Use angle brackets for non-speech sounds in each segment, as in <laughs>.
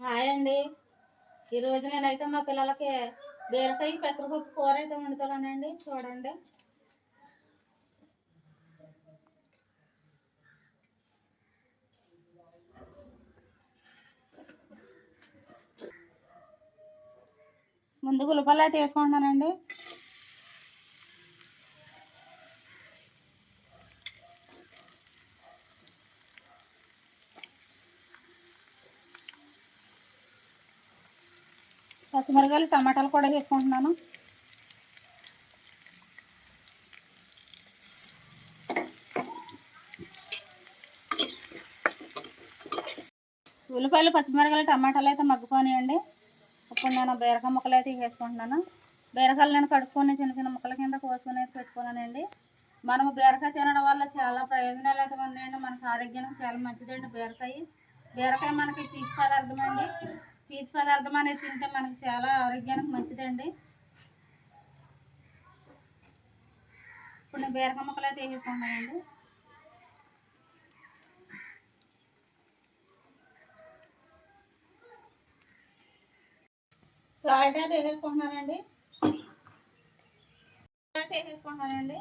Hi అండి. ఈరోజు నేనైతే మా పిల్లలకి బీరకాయ పెసరపప్పు కూర అయితే వండుతానండి చూడండి. ముందు ఉల్లిపాయలు అయితే వేసుకుంటున్నానండి. పచ్చిమిరకాయలు టమాటాలు కూడా వేసుకుంటున్నాను. ఉల్లిపాయలు పచ్చిమిరకాయలు టమాటాలు అయితే మగ్గిపోయాయండి ఇప్పుడు నేను బీరకాయ ముక్కలు అయితే వేసుకుంటున్నాను. బీరకాయలు నేను కడుక్కొని చిన్న చిన్న ముక్కల కింద కోసుకొని అయితే పెట్టుకున్నానండి. మనము బీరకాయ తినడం వల్ల చాలా ప్రయోజనాలు అయితే ఉన్నాయండి. మనకు ఆరోగ్యానికి చాలా మంచిదండి బీరకాయ. బీరకాయ మనకి పీచు పదార్థం అండి. పీచు పదార్థం అనేది తింటే మనకు చాలా ఆరోగ్యానికి మంచిదండి. ఇప్పుడు నేను బీరక ముక్కలు అయితే వేసేసుకుంటానండి సాల్ట్ అయితే వేసేసుకుంటున్నానండి. అయితే వేసేసుకుంటున్నానండి.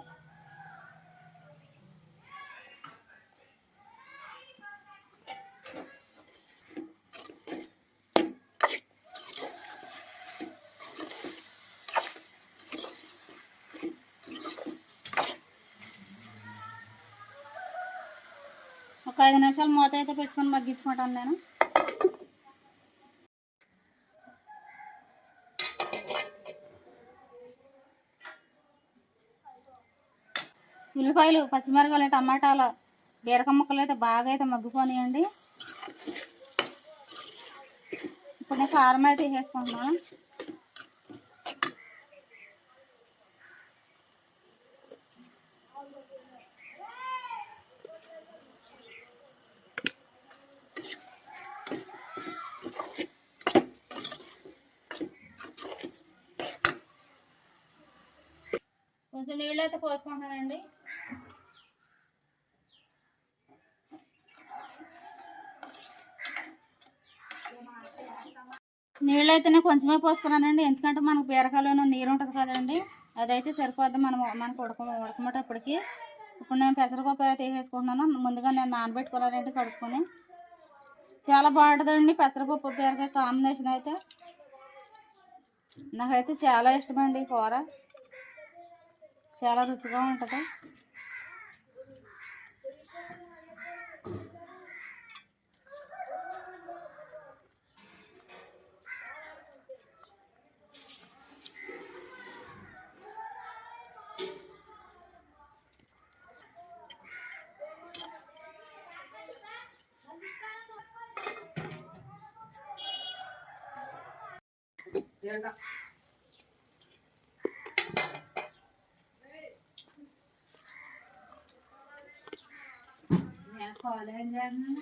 ఒక ఐదు నిమిషాలు మూత అయితే పెట్టుకొని మగ్గించుకుంటాను నేను. ఉల్లిపాయలు పచ్చిమిరకాయలు టమాటాలు బీరకాయ ముక్కలు అయితే బాగా అయితే మగ్గిపోయాయండి ఇప్పుడు నేను కారం అయితే వేసుకుంటున్నాను. కొంచెం నీళ్ళు అయితే పోసుకుంటున్నానండి. నీళ్ళు అయితేనే కొంచెమే పోసుకున్నానండి. ఎందుకంటే మనకు బీరకాయలోనూ నీరు ఉంటుంది కదండి. అదైతే సరిపోద్ది మనం మనకు ఉడక ఉడకమేటప్పటికి. ఇప్పుడు నేను పెసరపప్పు అయితే ముందుగా నేను నానబెట్టుకోవాలండి కడుక్కొని. చాలా బాగుంటుందండి పెసరపప్పు బీరకాయ కాంబినేషన్ అయితే. నాకైతే చాలా ఇష్టమండి ఈ కూర. చాలా రుచిగా ఉంటుంది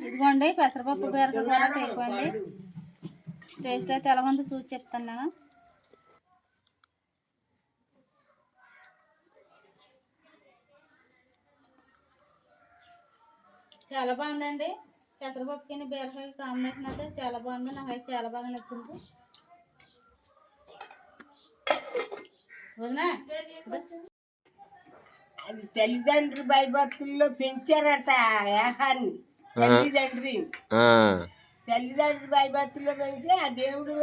ఇదిగోండి పెసరపప్పు బీరక కూడా అయితే టేస్ట్ అయితే ఎలాగుందో చూసి చెప్తాను చాలా బాగుందండి. పెసరపప్పుకి బీరకాయ కాంబినేషన్ అయితే చాలా బాగుంది. నాకైతే చాలా బాగా నచ్చింది. వదినా అది తల్లిదండ్రులు భయభక్తుల్లో పెంచారట ఏహాన్ని తల్లిదండ్రి. ఆ, తల్లిదండ్రులు భయభక్తుల్లో పెంచి ఆ దేవుడు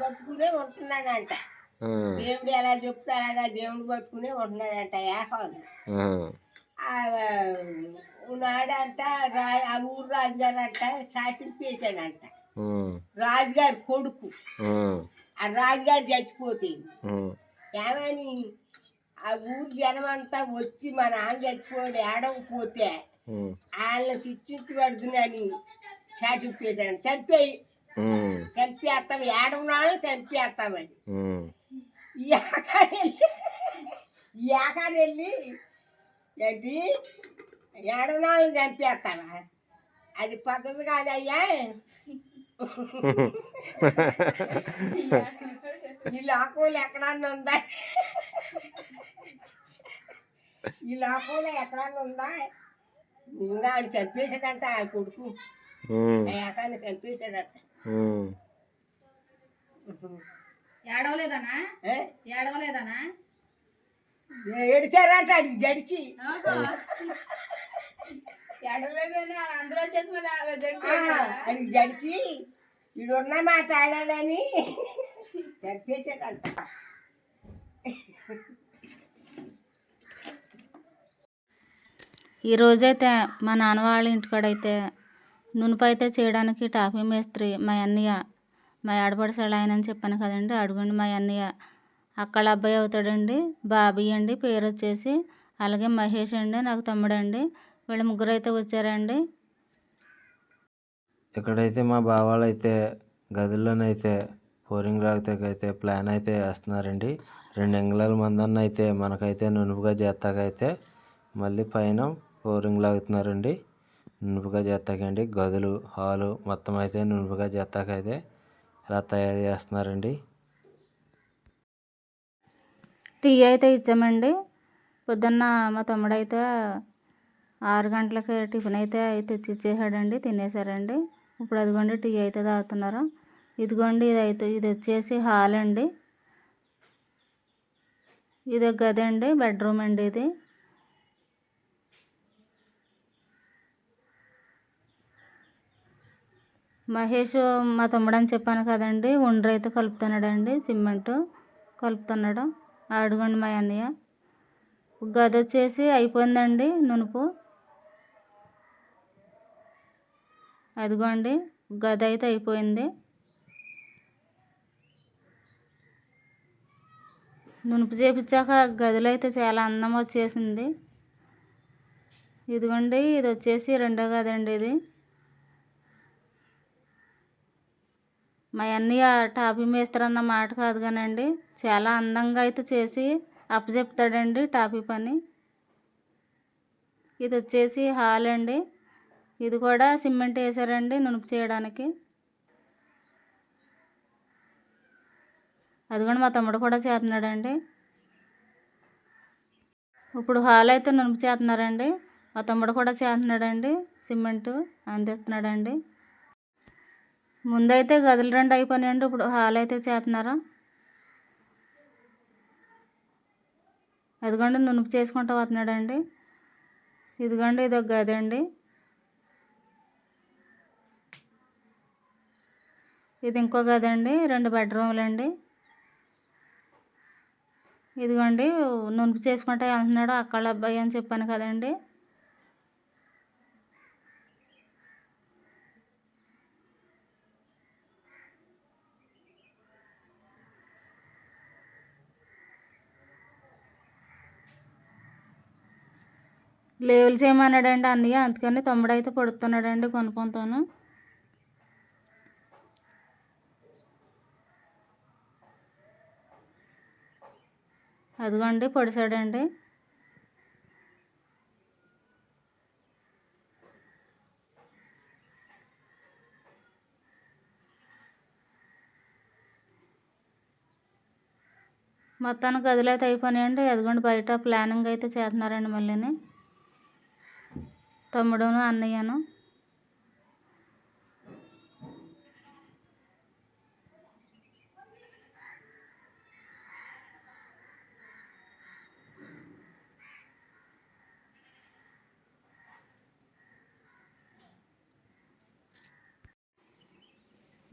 పట్టుకునే ఉంటున్నాడంట. దేవుడు ఎలా చెప్తాడు అలాగా దేవుడు పట్టుకునే ఉంటున్నాడంట ఏహాన్ని ఆ, ఉన్నాడంట రా ఆ ఊరు రాజుగారంట సాటిల్ పేశాడంట ఆ, రాజుగారి కొడుకు. ఆ, రాజుగారు చచ్చిపోతుంది ఏమని? ఆ ఊరు జనం అంతా వచ్చి మా నాన్న చచ్చిపోయాడు ఏడవకపోతే ఆ, వాళ్ళని శిక్షించి పడుతుందని సాటిప్పేశాను చంపేయి. చంపేస్తాం. ఆ, ఈ ఏకాదెళ్ళి ఈ ఏకాదెళ్ళి ఏంటి? ఏడవనాలను చంపేస్తావా? అది పద్ధతి కాదయ్యా. <laughs> ఈ లోకంలో ఎక్కడన్నా ఉందా? ఈ లోకంలో ఎక్కడన్నా ఉందా? ఇంకా ఆడు చంపేశాడంట ఆ కొడుకు. ఏకాన్ని చంపేశాడట. ఏడవలేదనా? ఏ? ఏడవలేదనా? ఏడిచారంట అడిగి జడిచి. ఏడవలేదని అందరూ వచ్చేసి మళ్ళీ ఆ, అడిగి జడిచి ఇడున్న మాట్లాడాలని చంపేసాడంట ఈరోజైతే మా నాన్న వాళ్ళ ఇంటికాడైతే నునుపు అయితే చేయడానికి టాఫీ మేస్త్రి మా అన్నయ్య మా ఆడపడిసాడు ఆయన అని చెప్పాను కదండి. అడుగుండి మా అన్నయ్య. అక్కడ అబ్బాయి అవుతాడండి బాబీ అండి పేరు వచ్చేసి అలాగే మహేష్ అండి నాకు తమ్ముడండి. వీళ్ళ ముగ్గురు అయితే వచ్చారండి. ఇక్కడైతే మా బావాళ్ళు అయితే గదుల్లోనైతే పోరింగ్ అయితే ప్లాన్ అయితే వేస్తున్నారండి. రెండు ఎంగళాల మందన్న అయితే మనకైతే నునుపుగా చేస్తాకైతే మళ్ళీ పైన ఫ్లోరింగ్ లాగుతున్నారండి. నునుపుగా చేస్తాకండి గదులు హాలు మొత్తం అయితే నునుపుగా చేస్తాకైతే ఇలా తయారు చేస్తున్నారండి. టీ అయితే ఇచ్చామండి. పొద్దున్న మా తమ్ముడైతే ఆరు గంటలకి టిఫిన్ అయితే తెచ్చి ఇచ్చేసాడండి. తినేసారండి. ఇప్పుడు అదిగోండి టీ అయితే తాగుతున్నారు. ఇదిగోండి ఇది అయితే ఇది వచ్చేసి హాల్ అండి ఇది ఒక గది అండి బెడ్రూమ్ అండి ఇది. మహేష్ మా తమ్ముడు అని చెప్పాను కదండి ఒండ్రు అయితే కలుపుతున్నాడండి సిమెంట్ కలుపుతున్నాడు. అడుగుండి మా అన్నయ్య. గది వచ్చేసి అయిపోయిందండి నునుపు. అదిగోండి గది అయితే అయిపోయింది. నునుపు చేపించాక గదిలో అయితే చాలా అందం వచ్చేసింది. ఇదిగోండి ఇది వచ్చేసి రెండో గది అండి ఇది. మా అన్నయ్య టాపీ మేస్తారన్న మాట కాదు కానండి. చాలా అందంగా అయితే చేసి అప్పచెప్తాడండి టాపీ పని. ఇది వచ్చేసి హాల్ అండి. ఇది కూడా సిమెంట్ వేసారండి నునుపు చేయడానికి. అది కూడా మా తమ్ముడు కూడా చేస్తున్నాడండి. ఇప్పుడు హాల్ అయితే నునుపు చేస్తున్నారండి. మా తమ్ముడు కూడా చేస్తున్నాడండి. సిమెంటు అందిస్తున్నాడండి. ముందైతే గదులు రెండు అయిపోయినాయండి. ఇప్పుడు హాల్ అయితే చేస్తున్నారు అదిగోండి నునుపు చేసుకుంటూ వస్తున్నాడండి. ఇదిగోండి ఇది ఒక గది అండి. ఇది ఇంకో గది అండి. రెండు బెడ్రూమ్లు అండి ఇదిగోండి నునుపు చేసుకుంటా వెళ్తున్నాడు అక్కడ అబ్బాయి అని చెప్పాను కదండి. లేవులు చేయమన్నాడండి అన్నయ్య. అందుకని తమ్ముడైతే పడుతున్నాడండి కొనుక్కుంటాను. అదిగోండి పొడిసాడండి. మొత్తానికి గదిలో అయితే అయిపోయినాయండి. అదిగోండి బయట ప్లానింగ్ అయితే చేస్తున్నారండి మళ్ళీని. తమ్ముడును అన్నయ్యను.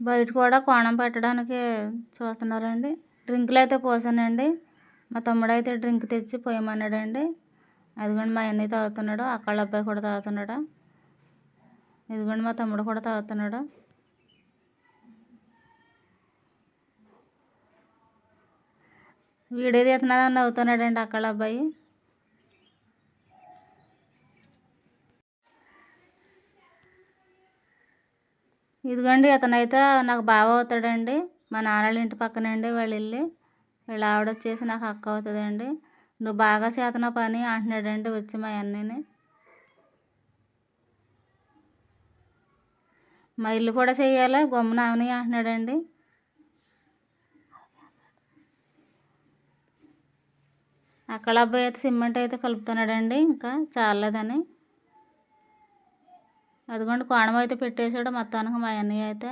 బయట కూడా కోణం పెట్టడానికి చూస్తున్నారండి. డ్రింకులు అయితే పోసానండి. మా తమ్ముడు అయితే డ్రింక్ తెచ్చి పోయమన్నాడండి. అదిగోండి మా అన్నయ్య తాగుతున్నాడు అక్కడ అబ్బాయి కూడా తాగుతున్నాడు? ఇదిగోండి మా తమ్ముడు కూడా తాగుతున్నాడు? వీడియో తీస్తున్నానని నవ్వుతున్నాడండి అక్కడ అబ్బాయి. ఇదిగోండి అతనైతే నాకు బావ అవుతాడండి. మా నాన్నల ఇంటి పక్కనండి వాళ్ళ ఇల్లు వీళ్ళ ఆవిడ వచ్చేసి నాకు అక్క అవుతుందండి. నువ్వు బాగా చేతన పని అంటున్నాడండి వచ్చి మా అన్నయ్యని. మా ఇల్లు కూడా చేయాలా గమ్మున అవని అంటున్నాడండి. అక్కడ అబ్బాయి అయితే సిమెంట్ అయితే కలుపుతున్నాడండి ఇంకా చాలదని. అదిగోండి కోణం అయితే పెట్టేశాడు మొత్తానికి మా అన్నయ్య అయితే.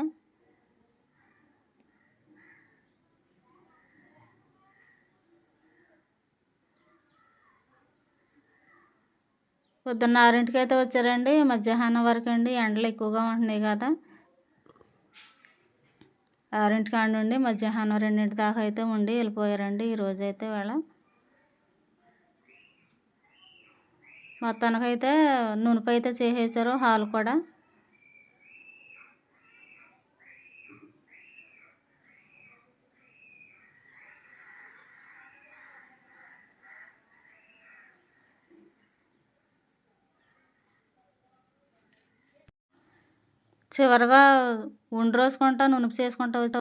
పొద్దున్న ఆరింటికి అయితే వచ్చారండి. మధ్యాహ్నం వరకు అండి. ఎండలు ఎక్కువగా ఉంటున్నాయి కదా. ఆరింటి కాడ నుండి మధ్యాహ్నం రెండింటి దాకా అయితే ఉండి వెళ్ళిపోయారండి ఈరోజు అయితే వేళ. మొత్తానికైతే నునుపు అయితే చేసేసారు హాల్ కూడా. చివరిగా ఉండి రోసుకుంటా నునుపు చేసుకుంటా